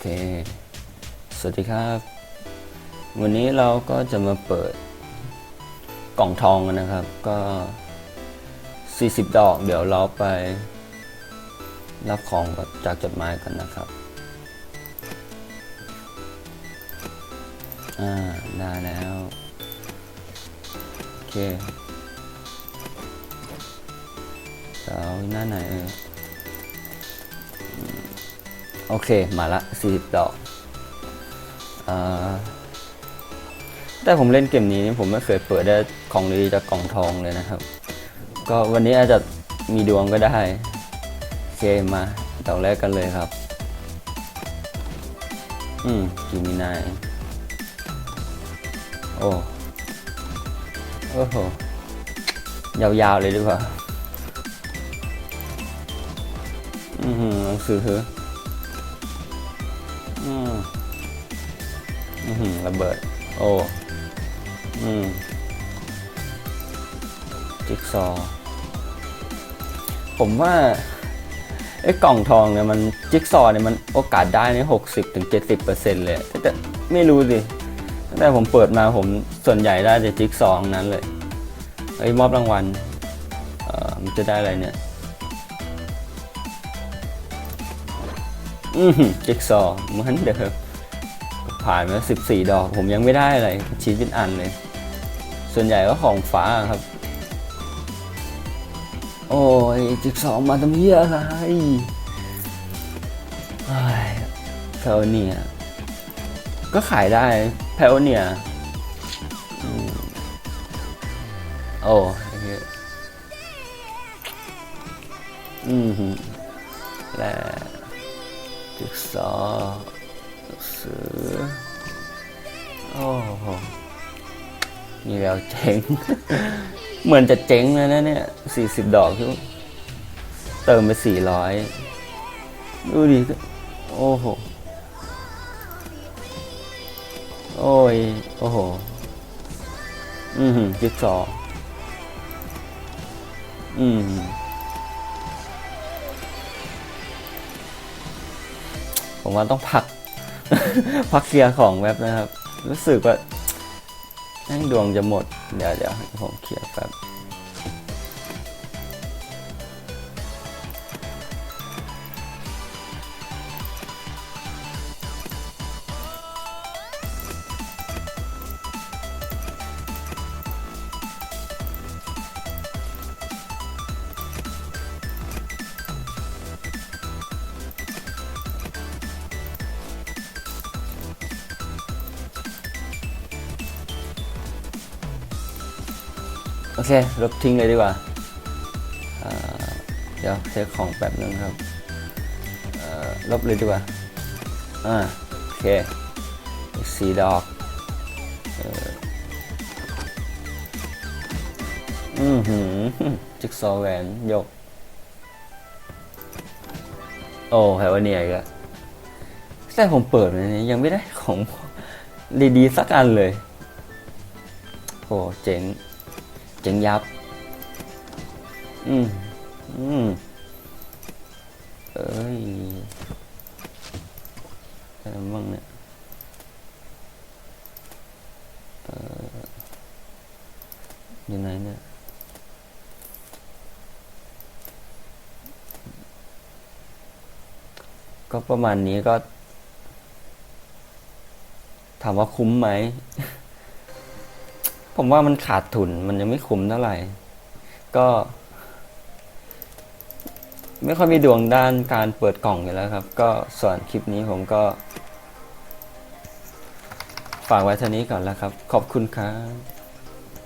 เค สวัสดีครับ วันนี้เราก็จะมาเปิดกล่องทองกันนะครับ ก็ 40 ดอก เดี๋ยวเราไป รับของจากจดหมายกันนะครับ อ่า ได้แล้ว โอเคเสาวหน้าไหนเออ โอเคมาละ40ดอกอแต่ผมเล่นเกมนี้ผมไม่เคยเปิดได้ของดีจากกล่องทองเลยนะครับ ก็วันนี้อาจจะมีดวงก็ได้โอเคมาดอกแรกกันเลยครับ อืมกิมินายโอ้โอ้โหยาวๆเลยดีกว่า อือหือหนังสือ อืมอือหือระเบิด โอ้อืมจิ๊กซอว์ผมว่าไอ้กล่องทองเนี่ยมันจิ๊กซอว์เนี่ยมันโอกาสได้ในหกสิบถึงเจ็ดสิบเปอร์เซ็นต์เลย แต่ไม่รู้สิตั้งแต่ผมเปิดมาผมส่วนใหญ่ได้แต่จิ๊กซอว์ทั้งนั้นเลยไอ้มอบรางวัล เอ่อมันจะได้อะไรเนี่ย อือหือจิ๊กซอว์เหมือนเดิมผ่านมา14ดอก ผมยังไม่ได้อะไรชี้เป็นอันเลย ส่วนใหญ่ก็ของฟ้าครับ โอ้ยจิ๊กซอว์มาทำเหี้ยอะไรเฮ้แพลเนียก็ขายได้แพลเนียโอ้ยอืมและ จิ๊กซอหนังสือ โอ้โหมีแล้วเจ๊งเหมือนจะเจ๊งเลยนะเนี่ยสี่สิบดอกที่เติมไปสี่ร้อยดูดิ โอ้โห โอ้ย โอ้โห อืมจิ๊กซออืม ผมว่าต้องพัก พักเคลียร์ของแว็บนะครับ รู้สึกว่าแม่งดวงจะหมด เดี๋ยวเดี๋ยวผมเคลียร์แป๊บ โอเคลบทิ้งเลยดีกว่า เดี๋ยวเช็คของแป๊บนึงครับลบเลยดีกว่า อ่า โอเคสี่ดอกอือหือจิ๊กซอว์แหวนยก โอ้แถวเนียอีกแล้วแต่ผมเปิดเนี่ยยังไม่ได้ของดีๆสักอันเลย โอ้เจ๋ง จ๋งยับ อืม อืม เอ้ยอะไรบ้างเนี่ยเอออยู่ไหนเนี่ยก็ประมาณนี้ก็ ถามว่าคุ้มไหม ผมว่ามันขาดทุนมันยังไม่คุ้มเท่าไหร่ ก็ ไม่ค่อยมีดวงด้านการเปิดกล่องอยู่แล้วครับ ก็ส่วนคลิปนี้ผมก็ ฝากไว้เท่านี้ก่อนแล้วครับ ขอบคุณครับ